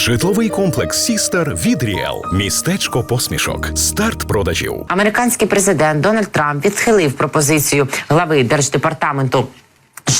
Житловий комплекс Сістер від Ріел. Містечко посмішок. Старт продажів. Американський президент Дональд Трамп відхилив пропозицію глави держдепартаменту.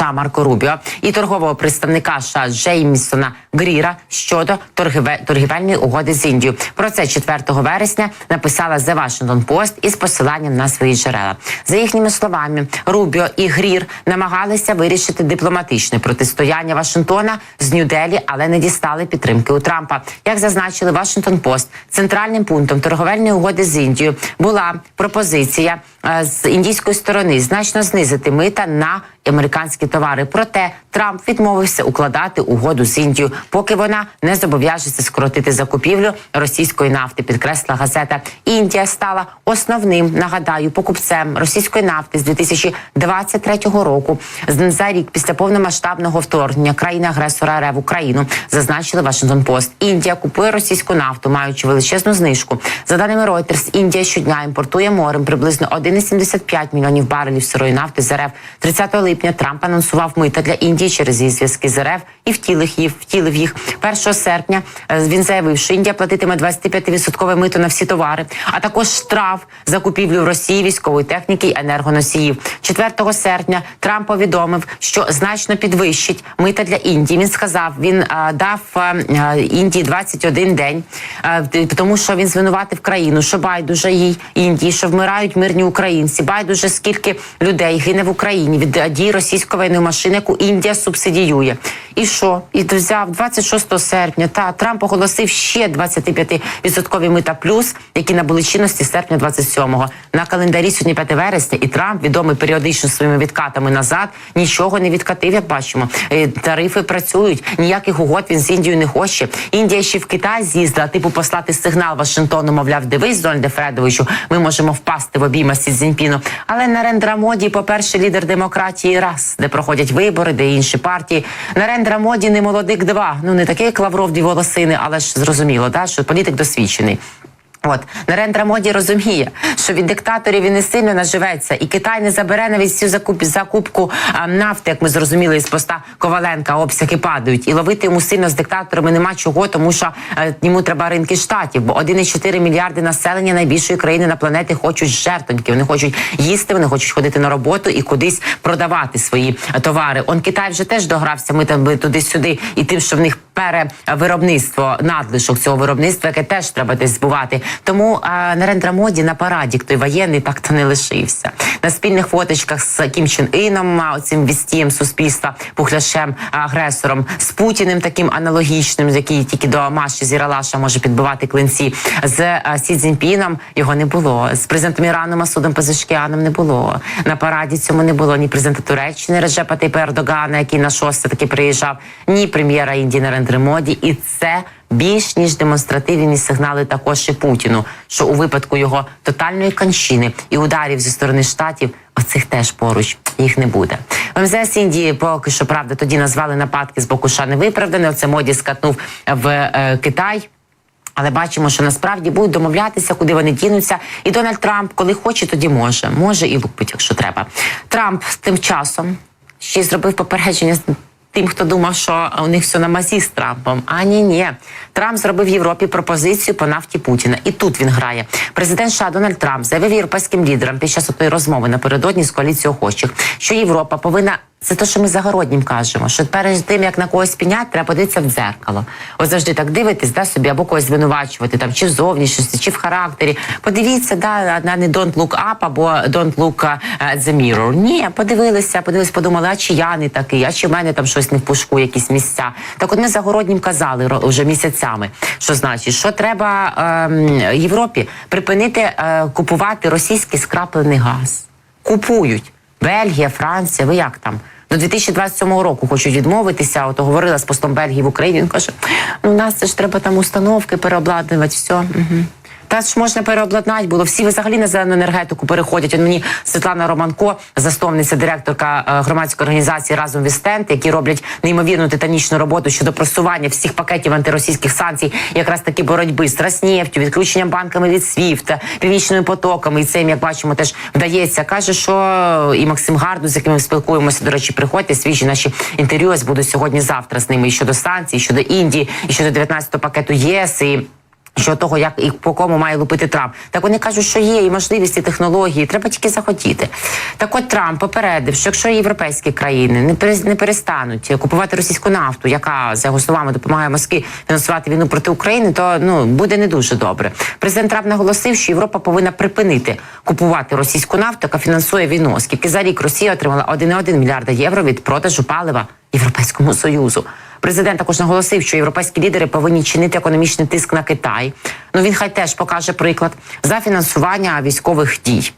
США Марко Рубіо і торгового представника США Джеймісона Гріра щодо торгіве- торгівельної угоди з Індією. Про це 4 вересня написала The Washington Post із посиланням на свої джерела. За їхніми словами, Рубіо і Грір намагалися вирішити дипломатичне протистояння Вашингтона з Нью-Делі, але не дістали підтримки у Трампа. Як зазначили Washington Post, центральним пунктом торговельної угоди з Індією була пропозиція е, з індійської сторони значно знизити мита на американські товари. Проте Трамп відмовився укладати угоду з Індією, поки вона не зобов'яжеться скоротити закупівлю російської нафти. Підкресла газета. Індія стала основним нагадаю покупцем російської нафти з 2023 року. За рік після повномасштабного вторгнення країни агресора РФ в Україну зазначили Washington Post. Індія купує російську нафту, маючи величезну знижку. За даними Reuters, Індія щодня імпортує морем приблизно 1,75 мільйонів барелів сирої нафти з РФ. 30 липня Трамп анонсував мита для Індії через її зв'язки з РФ і втілив їх. Втілив їх 1 серпня. е, Він заявив, що Індія платитиме 25% мито на всі товари, а також штраф за купівлю в Росії військової техніки і енергоносіїв. 4 серпня Трамп повідомив, що значно підвищить мита для Індії. Він сказав, він е, дав е, е, Індії 21 день, т- тому що він звинуватив країну, що байдуже їй Індії, що вмирають мирні українці. Байдуже скільки людей гине в Україні від дій російської воєнної машини, яку Індія субсидіює. І що? І взяв 26 серпня. Та Трамп оголосив ще 25% мита плюс, які набули чинності серпня 27-го. На календарі сьогодні 5 вересня, і Трамп, відомий періодично своїми відкатами назад, нічого не відкатив, як бачимо. Е, Тарифи працюють, ніяких угод він з Індією не хоче. Індія ще в Китай з'їздила, типу послати сигнал Вашингтону, мовляв, дивись, Дональде Фредовичу, ми можемо впасти в обійма Сі Цзіньпіну. Але Нарендра Моді, по-перше, лідер демократії раз, де проходять вибори, де інші партії. Нарендра Моді не молодик два. Ну не такий як Лавров дві волосини, але ж зрозуміло, да, що політик досвідчений. От Нарендра Моді розуміє, що від диктаторів він не сильно наживеться, і Китай не забере навіть всю закуп, закупку а, нафти, як ми зрозуміли із поста Коваленка, обсяги падають, і ловити йому сильно з диктаторами нема чого, тому що е, йому треба ринки штатів. Бо 1,4 мільярди населення найбільшої країни на планеті хочуть жертоньки. Вони хочуть їсти, вони хочуть ходити на роботу і кудись продавати свої е, товари. Он Китай вже теж догрався. Ми там туди-сюди, і тим, що в них перевиробництво, надлишок цього виробництва, яке теж треба десь збувати. Тому а, Нарендра Моді на параді, той воєнний, так то не лишився. На спільних фоточках з Кім Чен Іном, а, цим вістієм суспільства, пухляшем, агресором, з Путіним таким аналогічним, який тільки до Маші Зіралаша може підбивати клинці. З а, Сі Цзіньпіном його не було. З президентом Ірану Масудом Пезешкіаном не було. На параді цьому не було ні президента Туреччини Реджепа Тайпа Ердогана, який на шосте таки приїжджав, ні прем'єра Індії Нарендри Моді. І це більш ніж демонстративні сигнали також і Путіну, що у випадку його тотальної кончини і ударів зі сторони штатів. Оцих теж поруч їх не буде. МЗС Індії поки що правда тоді назвали нападки з боку США невиправдані. Оце моді скатнув в е, Китай. Але бачимо, що насправді будуть домовлятися, куди вони дінуться. І Дональд Трамп, коли хоче, тоді може. Може і лупить, якщо треба. Трамп тим часом ще й зробив попередження тим, хто думав, що у них все на мазі з Трампом. А ні, ні. Трамп зробив Європі пропозицію по нафті Путіна. І тут він грає. Президент США Дональд Трамп заявив європейським лідерам під час отої розмови напередодні з коаліцією охочих, що Європа повинна. Це те, що ми загороднім кажемо, що перед тим як на когось пінять, треба подивитися в дзеркало. Ось завжди так дивитись, да собі або когось звинувачувати там чи в зовнішності, чи в характері. Подивіться, да на не don't look up або don't look at the mirror. Ні, подивилися, подивилися, подумали, а чи я не такий, а чи в мене там щось не в пушку, якісь місця. Так, от ми загороднім казали вже місяцями. Що значить, що треба ем, Європі припинити е, купувати російський скраплений газ. Купують. Бельгія, Франція, ви як там? До 2027 року хочуть відмовитися. Ото говорила з постом Бельгії в Україні. Він каже: ну у нас це ж треба там установки переобладнувати, все. Угу. Та ж можна переобладнати було. Всі взагалі на зелену енергетику переходять. От мені Світлана Романко, засновниця директорка е, громадської організації разом Вістент, які роблять неймовірну титанічну роботу щодо просування всіх пакетів антиросійських санкцій, якраз таки боротьби з Траснефтю, відключенням банками від СВІФТа, північними потоками. І це їм, як бачимо, теж вдається. каже, що і Максим Гарду, з яким ми спілкуємося. До речі, приходьте свіжі наші інтерв'ю. Будуть сьогодні-завтра з ними і щодо санкцій, і щодо Індії, і щодо 19-го пакету ЄС. І що того, як і по кому має лупити Трамп, так вони кажуть, що є і можливості, і технології, треба тільки захотіти. Так от Трамп попередив, що якщо європейські країни не перестануть купувати російську нафту, яка за його словами допомагає Москві фінансувати війну проти України, то ну буде не дуже добре. Президент Трамп наголосив, що Європа повинна припинити купувати російську нафту, яка фінансує війну, оскільки за рік Росія отримала 1,1 мільярда євро від продажу палива Європейському союзу. Президент також наголосив, що європейські лідери повинні чинити економічний тиск на Китай. Ну він хай теж покаже приклад за фінансування військових дій.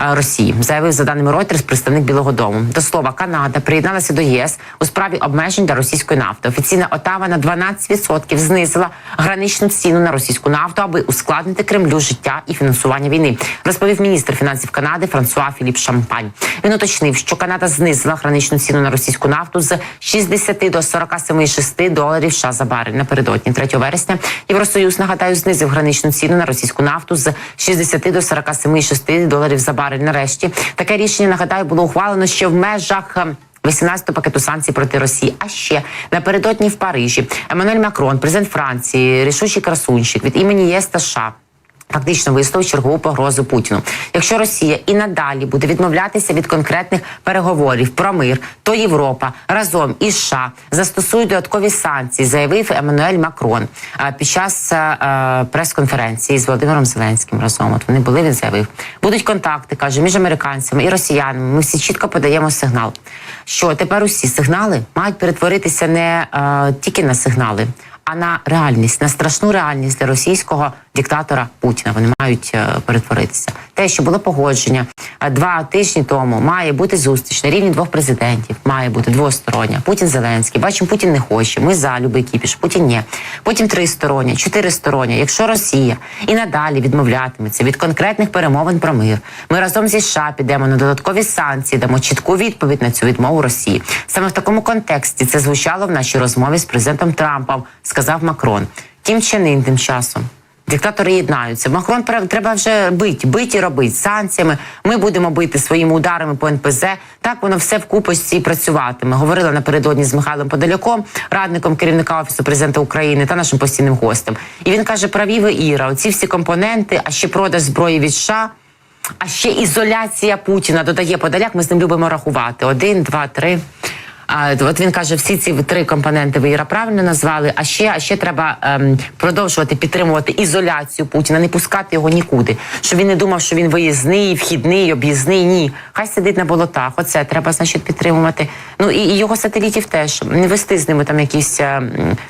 Е, Росії заявив за даними Reuters представник Білого Дому. До слова, Канада приєдналася до ЄС у справі обмежень для російської нафти. Офіційна Отава на 12% знизила граничну ціну на російську нафту, аби ускладнити Кремлю життя і фінансування війни. Розповів міністр фінансів Канади Франсуа Філіп Шампань. Він уточнив, що Канада знизила граничну ціну на російську нафту з 60 до 47,6 доларів США за барель напередодні 3 вересня. Євросоюз нагадаю знизив граничну ціну на російську нафту з 60 до 47,6 доларів за барель. Нарешті таке рішення нагадаю було ухвалено ще в межах. 18-го пакету санкцій проти Росії. А ще напередодні в Парижі Еммануель Макрон, президент Франції, рішучий красунчик від імені ЄС та США Фактично висловив чергову погрозу Путіну. Якщо Росія і надалі буде відмовлятися від конкретних переговорів про мир, то Європа разом із США застосують додаткові санкції, заявив Еммануель Макрон е, під час е, е, прес-конференції з Володимиром Зеленським. Разом от вони були. Він заявив, будуть контакти, каже між американцями і росіянами. Ми всі чітко подаємо сигнал, що тепер усі сигнали мають перетворитися не тільки на сигнали а на реальність, на страшну реальність для російського диктатора Путіна. Вони мають е, перетворитися. Те, що було погодження е, два тижні тому, має бути зустріч на рівні двох президентів, має бути двостороння. Путін Зеленський. Бачимо, Путін не хоче. Ми за любий кіпіш. Путін ні. Потім тристороння, чотиристороння. Якщо Росія і надалі відмовлятиметься від конкретних перемовин про мир, ми разом зі США підемо на додаткові санкції, дамо чітку відповідь на цю відмову Росії. Саме в такому контексті це звучало в нашій розмові з президентом Трампом, сказав Макрон. Тім Чен тим часом. Диктатори єднаються. Макрон треба вже бити, бити і робити санкціями. Ми будемо бити своїми ударами по НПЗ. Так воно все в купості працюватиме. Говорила напередодні з Михайлом Подоляком, радником керівника офісу президента України та нашим постійним гостем. І він каже: праві Іра, оці всі компоненти, а ще продаж зброї від США. А ще ізоляція Путіна додає Подоляк. Ми з ним любимо рахувати. Один, два, три. А от він каже, всі ці три компоненти ви Іра правильно назвали. А ще, а ще треба ем, продовжувати підтримувати ізоляцію Путіна, не пускати його нікуди. Щоб він не думав, що він виїзний, вхідний, об'їзний. Ні, хай сидить на болотах. Оце треба, значить, підтримувати. Ну і, і його сателітів теж не вести з ними там якісь е,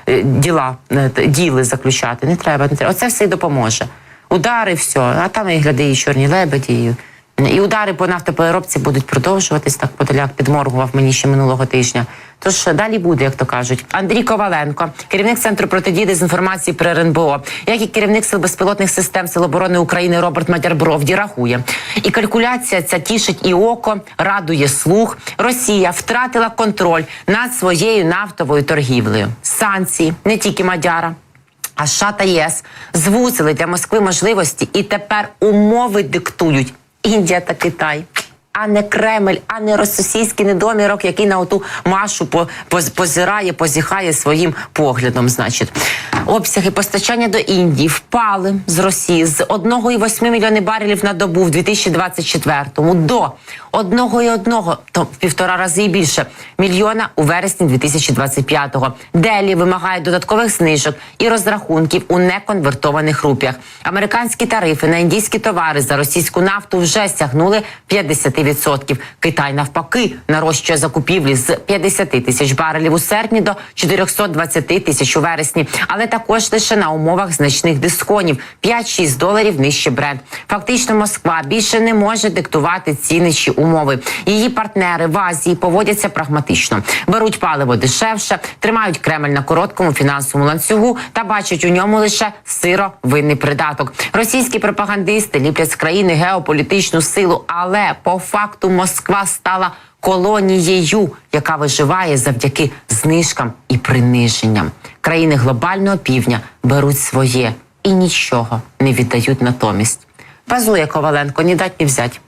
е, діла, е, діли заключати. Не треба, не треба. Оце все й допоможе. Удари, все, а там і гляди, і чорні лебеді. І удари по нафтопереробці будуть продовжуватись. Так Подоляк підморгував мені ще минулого тижня. Тож далі буде, як то кажуть. Андрій Коваленко, керівник центру протидії дезінформації при РНБО, як і керівник сил безпілотних систем Сил оборони України Роберт Мадярбровді рахує. І калькуляція ця тішить і око, радує слух. Росія втратила контроль над своєю нафтовою торгівлею. Санкції не тільки Мадяра. А США та ЄС звузили для Москви можливості і тепер умови диктують Індія та Китай. А не Кремль, а не російський недомірок, який на оту машу по, позирає, позіхає своїм поглядом. Значить, обсяги постачання до Індії впали з Росії з 1,8 мільйони барелів на добу в 2024-му до 1,1, то в півтора рази і більше мільйона у вересні 2025-го. Делі вимагає додаткових знижок і розрахунків у неконвертованих рупіях. Американські тарифи на індійські товари за російську нафту вже сягнули 50%. Відсотків. Китай навпаки нарощує закупівлі з 50 тисяч барелів у серпні до 420 тисяч у вересні, але також лише на умовах значних дисконів 5-6 доларів нижче бренд. Фактично, Москва більше не може диктувати ціни чи умови. Її партнери в Азії поводяться прагматично, беруть паливо дешевше, тримають Кремль на короткому фінансовому ланцюгу та бачать у ньому лише сировинний придаток. Російські пропагандисти ліплять з країни геополітичну силу, але по факту Москва стала колонією, яка виживає завдяки знижкам і приниженням. Країни глобального півдня беруть своє і нічого не віддають натомість. Базує Коваленко, ні дать ні взять.